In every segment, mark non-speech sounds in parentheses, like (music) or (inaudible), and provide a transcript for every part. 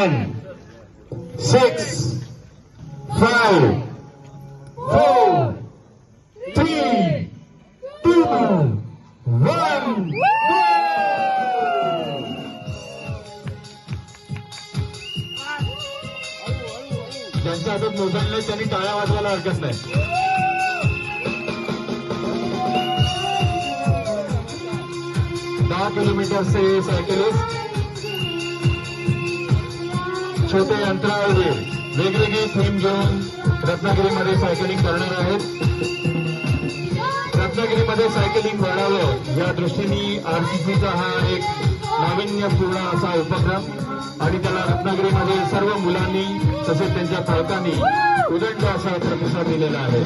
seven, six, five, four, three, two, one. ज्यांच्या हातात mobile नाही त्यांनी टाळ्या वाजवायला हरकत नाही दहा किलोमीटरचे सायकलिस्ट छोटे अंतराळवीर वेगवेगळी थीम घेऊन रत्नागिरीमध्ये सायकलिंग करणार आहेत. रत्नागिरीमध्ये सायकलिंग वाढावं या दृष्टीने आरसीसीचा हा एक नाविन्यपूर्ण असा उपक्रम आणि त्याला रत्नागिरीमध्ये सर्व मुलांनी तसेच त्यांच्या पालकांनी उदंड असा प्रतिसाद दिलेला आहे.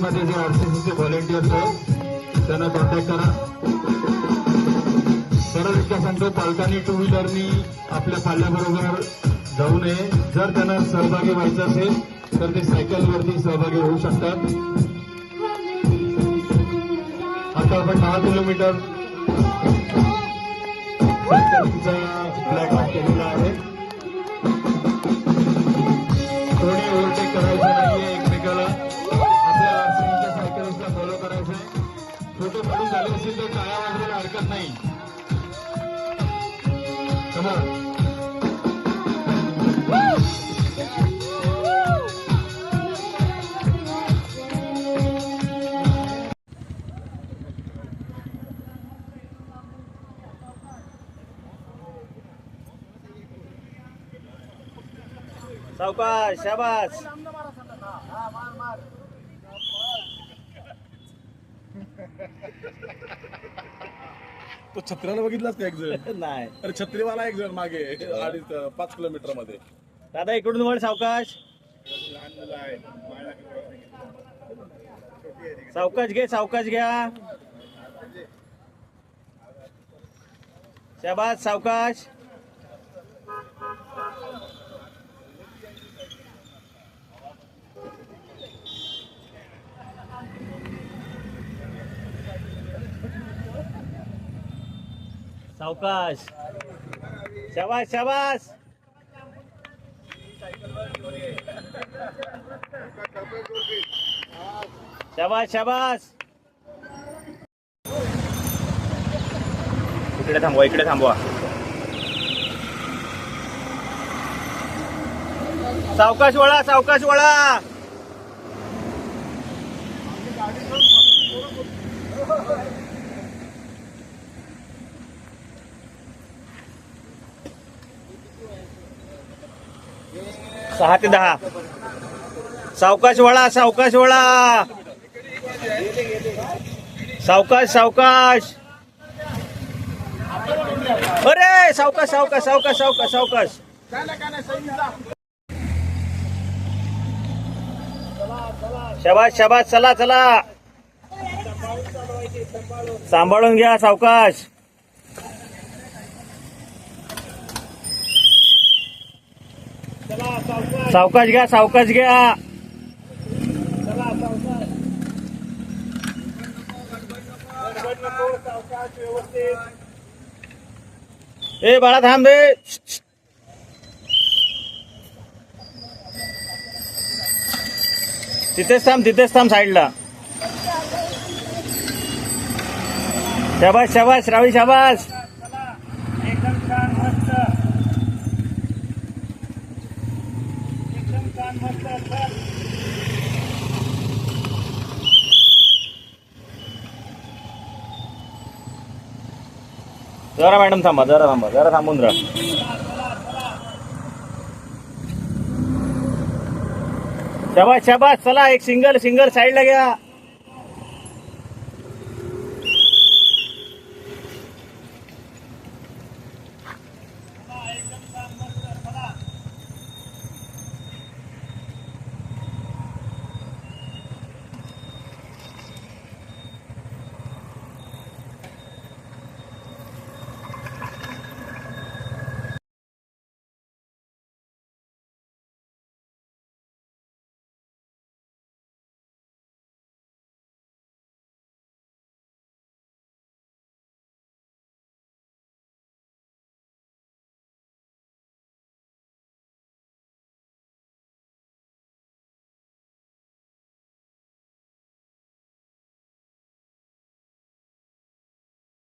मध्ये जे आरसीसीचे व्हॉलेंटियर्स आहेत त्यांना कॉन्टॅक्ट करा. एकदा सांगतो पालकांनी टू व्हीलरनी आपल्या पाल्याबरोबर जाऊ नये. जर त्यांना सहभागी व्हायचं असेल तर ते सायकलवरती सहभागी होऊ शकतात. आता आपण दहा किलोमीटर. सायकलिंगचा वाजवायला हरकत नाही Come on. सावकाश शाबास तो छत्र्याला बघितलाच का एक जण? (laughs) नाही. अरे छत्रीवाला एक जण मागे अडीच पाच किलोमीटरमध्ये. दादा इकडून वळ सावकाश. सावकाश घे सावकाश घ्या. शाबास सावकाश. सावकाश. शाबास शाबास. शाबास शाबास. इकडे थांबवा इकडे थांबवा. सावकाश वळा सावकाश वळा. सहा ते दहा. सावकाश वळा सावकाश वळा. सावकाश सावकाश. अरे सावकाश सावकाश सावकाश सावकाश सावकाश. शबाश शबाश चला चला. सांभाळून घ्या सावकाश. सावकाश घ्या सावकाश घ्या. ए बाळा थांब रे. तिथेच थांब तिथेच थांब साईडला. शाबास शाबास रावी शाबास. जरा मॅडम थांबा जरा थांबा जरा थांबून राहा. शाबास शाबास चला एक सिंगल सिंगल साईडला घ्या.